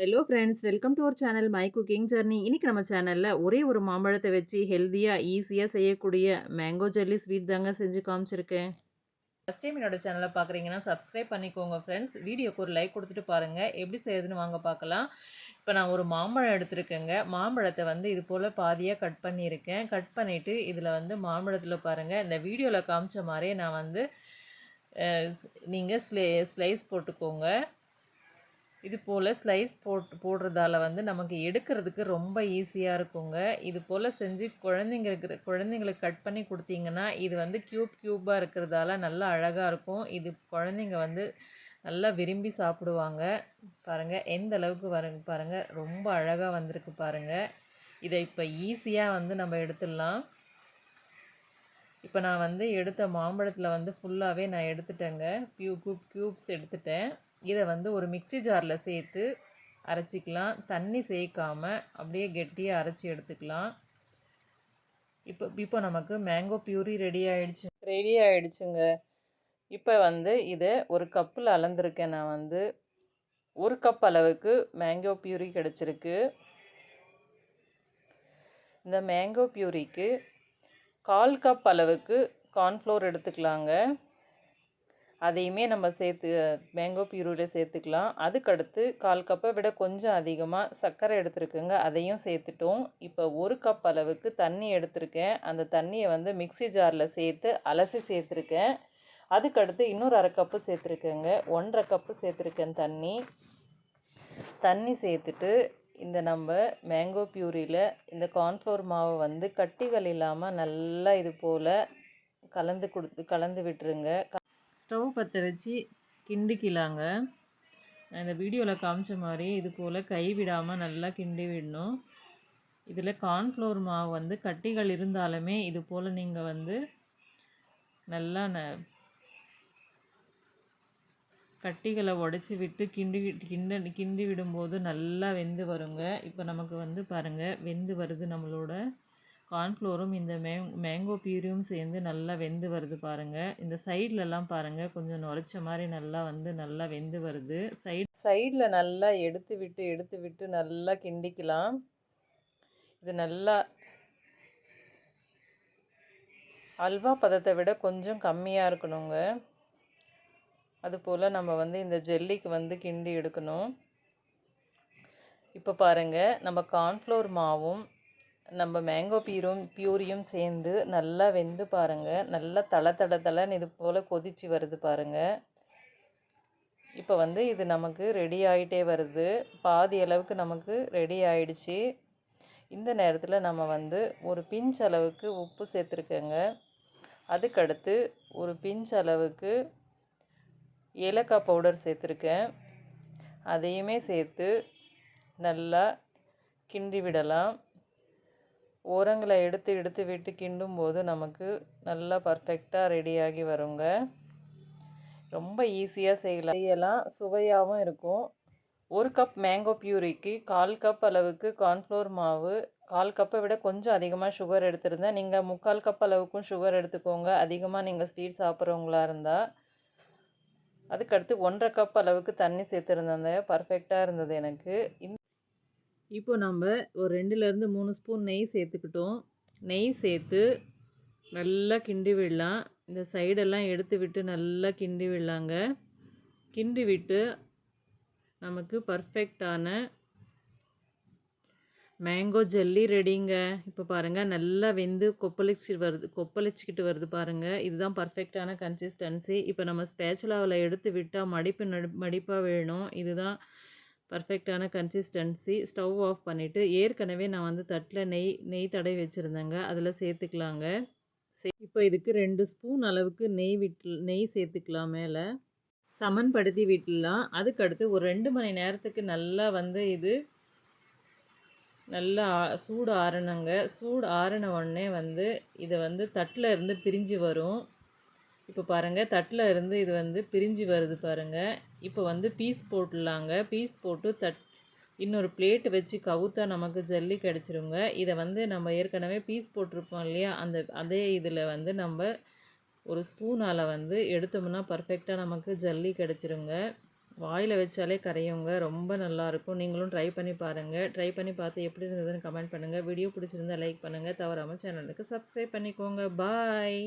Hello friends welcome to our channel my cooking journey இன்றைக்கி நம்ம சேனலில் ஒரே ஒரு மாம்பழத்தை வச்சு ஹெல்த்தியாக ஈஸியாக செய்யக்கூடிய மேங்கோ ஜெல்லி ஸ்வீட் தாங்க செஞ்சு காமிச்சிருக்கேன். ஃபஸ்ட் டைம் என்னோடய சேனலை பார்க்குறீங்கன்னா சப்ஸ்கிரைப் பண்ணிக்கோங்க ஃப்ரெண்ட்ஸ் வீடியோக்கு ஒரு லைக் கொடுத்துட்டு பாருங்கள் எப்படி செய்யறதுன்னு வாங்க பார்க்கலாம் இப்போ நான் ஒரு மாம்பழம் எடுத்திருக்கேங்க. மாம்பழத்தை வந்து இது போல் பாதியாக கட் பண்ணியிருக்கேன். கட் பண்ணிவிட்டு இதில் வந்து மாம்பழத்தில் பாருங்கள் இந்த வீடியோவில் காமிச்ச மாதிரியே நான் வந்து நீங்கள் ஸ்லே ஸ்லைஸ் போட்டுக்கோங்க. இது போல் ஸ்லைஸ் போட் போடுறதால வந்து நமக்கு எடுக்கிறதுக்கு ரொம்ப ஈஸியாக இருக்குங்க. இது போல் செஞ்சு குழந்தைங்களுக்கு குழந்தைங்களுக்கு கட் பண்ணி கொடுத்தீங்கன்னா இது வந்து க்யூப் க்யூப்பாக இருக்கிறதால நல்லா அழகாக இருக்கும். இது குழந்தைங்க வந்து நல்லா விரும்பி சாப்பிடுவாங்க. பாருங்கள் எந்த அளவுக்கு வருங்க பாருங்கள் ரொம்ப அழகாக வந்திருக்கு பாருங்கள் இதை இப்போ ஈஸியாக வந்து நம்ம எடுத்துடலாம். இப்போ நான் வந்து எடுத்த மாம்பழத்தில் வந்து ஃபுல்லாகவே நான் எடுத்துட்டேங்க. க்யூ க்யூப் க்யூப்ஸ் எடுத்துட்டேன். இதை வந்து ஒரு மிக்சி ஜாரில் சேர்த்து அரைச்சிக்கலாம். தண்ணி சேர்க்காமல் அப்படியே கெட்டியாக அரைச்சி எடுத்துக்கலாம். இப்போ இப்போ நமக்கு மேங்கோ பியூரி ரெடி ஆகிடுச்சு ரெடி ஆகிடுச்சுங்க இப்போ வந்து இதை ஒரு கப்பில் அளந்துருக்கேன் நான் வந்து. ஒரு கப் அளவுக்கு மேங்கோ பியூரி கிடச்சிருக்கு. இந்த மேங்கோ பியூரிக்கு கால் கப் அளவுக்கு கார்ன்ஃப்ளோர் எடுத்துக்கலாங்க. அதையுமே நம்ம சேர்த்து மேங்கோ பியூரியில் சேர்த்துக்கலாம். அதுக்கடுத்து கால் கப்பை விட கொஞ்சம் அதிகமாக சர்க்கரை எடுத்துருக்குங்க. அதையும் சேர்த்துட்டோம். இப்போ ஒரு கப் அளவுக்கு தண்ணி எடுத்திருக்கேன். அந்த தண்ணியை வந்து மிக்சி ஜாரில் சேர்த்து அலசி சேர்த்துருக்கேன். அதுக்கடுத்து இன்னொரு அரை கப்பு சேர்த்துருக்கேங்க. ஒன்றரை கப்பு சேர்த்துருக்கேன் தண்ணி. தண்ணி சேர்த்துட்டு இந்த நம்ம மேங்கோ பியூரியில் இந்த கார்ன்ஃப்ளவர் மாவை வந்து கட்டிகள் இல்லாமல் நல்லா இது போல் கலந்து கொடுத்து கலந்து விட்டுருங்க. ஸ்டவ் பற்ற வச்சு கிண்டிக்கலாங்க. நான் இந்த வீடியோவில் காமிச்ச மாதிரி இது போல் கை விடாமல் நல்லா கிண்டி விடணும். இதில் கார்ன்ஃப்ளோர் மாவு வந்து கட்டிகள் இருந்தாலுமே இது போல் நீங்கள் வந்து நல்லா ந கட்டிகளை உடச்சி விட்டு கிண்டி கிண்ட கிண்டி விடும்போது நல்லா வெந்து வருங்க. இப்போ நமக்கு வந்து பாருங்கள் வெந்து வருது நம்மளோட கார்ன்ஃப்ளோரும் இந்த மே மேங்கோ பியூரியும் சேர்ந்து நல்லா வெந்து வருது பாருங்கள் இந்த சைட்லலாம் பாருங்கள் கொஞ்சம் நுரைச்ச மாதிரி நல்லா வந்து நல்லா வெந்து வருது. சைட் சைடில் நல்லா எடுத்து விட்டு எடுத்து விட்டு நல்லா கிண்டிக்கலாம். இது நல்லா அல்வா பதத்தை விட கொஞ்சம் கம்மியாக இருக்கணுங்க. அதுபோல் நம்ம வந்து இந்த ஜெல்லிக்கு வந்து கிண்டி எடுக்கணும். இப்போ பாருங்கள் நம்ம கார்ன்ஃப்ளோர் மாவும் நம்ம மேங்கோ பியூரும் பியூரியும் சேர்ந்து நல்லா வெந்து பாருங்கள் நல்லா தள தள தளன்னு இது போல் கொதித்து வருது பாருங்கள் இப்போ வந்து இது நமக்கு ரெடி ஆகிட்டே வருது. பாதி அளவுக்கு நமக்கு ரெடி ஆயிடுச்சு. இந்த நேரத்தில் நம்ம வந்து ஒரு பிஞ்ச் அளவுக்கு உப்பு சேர்த்துருக்கேங்க. அதுக்கடுத்து ஒரு பிஞ்ச் அளவுக்கு ஏலக்காய் பவுடர் சேர்த்துருக்கேன். அதையுமே சேர்த்து நல்லா கிண்டி விடலாம். ஓரங்களை எடுத்து எடுத்து விட்டு கிண்டும் போது நமக்கு நல்லா பர்ஃபெக்டாக ரெடியாகி வருங்க. ரொம்ப ஈஸியாக செய்யலாம். செய்யலாம் சுவையாகவும் இருக்கும். ஒரு கப் மேங்கோ பியூரிக்கு கால் கப் அளவுக்கு கார்ன்ஃப்ளோர் மாவு கால் கப்பை விட கொஞ்சம் அதிகமாக சுகர் எடுத்திருந்தேன். நீங்கள் முக்கால் கப் அளவுக்கும் சுகர் எடுத்துக்கோங்க. அதிகமாக நீங்கள் ஸ்வீட் சாப்பிட்றவங்களா இருந்தால் அதுக்கடுத்து ஒன்றரை கப் அளவுக்கு தண்ணி சேர்த்துருந்தேன். பர்ஃபெக்டாக இருந்தது எனக்கு. இப்போ நம்ம ஒரு ரெண்டுலேருந்து மூணு ஸ்பூன் நெய் சேர்த்துக்கிட்டோம். நெய் சேர்த்து நல்லா கிண்டி விடலாம். இந்த சைடெல்லாம் எடுத்து விட்டு நல்லா கிண்டி விடலாங்க. கிண்டி விட்டு நமக்கு பர்ஃபெக்டான மேங்கோ ஜெல்லி ரெடிங்க இப்போ பாருங்கள் நல்லா வெந்து கொப்பளிச்சு வருது கொப்பளிச்சிக்கிட்டு வருது பாருங்கள் இதுதான் பர்ஃபெக்டான கன்சிஸ்டன்சி இப்போ நம்ம ஸ்பேச்சுலாவில் எடுத்து விட்டால் மடிப்பு நடு மடிப்பாக வேணும். இதுதான் பர்ஃபெக்டான கன்சிஸ்டன்சி ஸ்டவ் ஆஃப் பண்ணிவிட்டு ஏற்கனவே நான் வந்து தட்டில் நெய் நெய் தடவி வச்சுருந்தேங்க. அதில் சேர்த்துக்கலாங்க. இப்போ இதுக்கு ரெண்டு ஸ்பூன் அளவுக்கு நெய் விட்டு நெய் சேர்த்துக்கலாம் மேலே. சமன்படுத்தி விட்டுலாம் அதுக்கடுத்து ஒரு ரெண்டு மணி நேரத்துக்கு நல்லா வந்து இது நல்லா சூடு ஆறணுங்க. சூடு ஆறின உடனே வந்து இதை வந்து தட்டில் இருந்து பிரிஞ்சு வரும். இப்போ பாருங்கள் தட்டில் இருந்து இது வந்து பிரிஞ்சு வருது பாருங்கள் இப்போ வந்து பீஸ் போட்டுடலாங்க பீஸ் போட்டு தட் இன்னொரு பிளேட் வச்சு கவுத்தா நமக்கு ஜல்லி கிடச்சிருங்க. இதை வந்து நம்ம ஏற்கனவே பீஸ் போட்டிருப்போம் இல்லையா? அந்த அதே இதில் வந்து நம்ம ஒரு ஸ்பூனால் வந்து எடுத்தோம்னா பர்ஃபெக்டாக நமக்கு ஜல்லி கிடச்சிருங்க. வாயில் வச்சாலே கரையுங்க. ரொம்ப நல்லாயிருக்கும் நீங்களும் ட்ரை பண்ணி பாருங்கள் ட்ரை பண்ணி பார்த்து எப்படி இருந்ததுன்னு கமெண்ட் பண்ணுங்கள் வீடியோ பிடிச்சிருந்தா லைக் பண்ணுங்கள் தவறாமல் சேனலுக்கு சப்ஸ்கிரைப் பண்ணிக்கோங்க. பாய்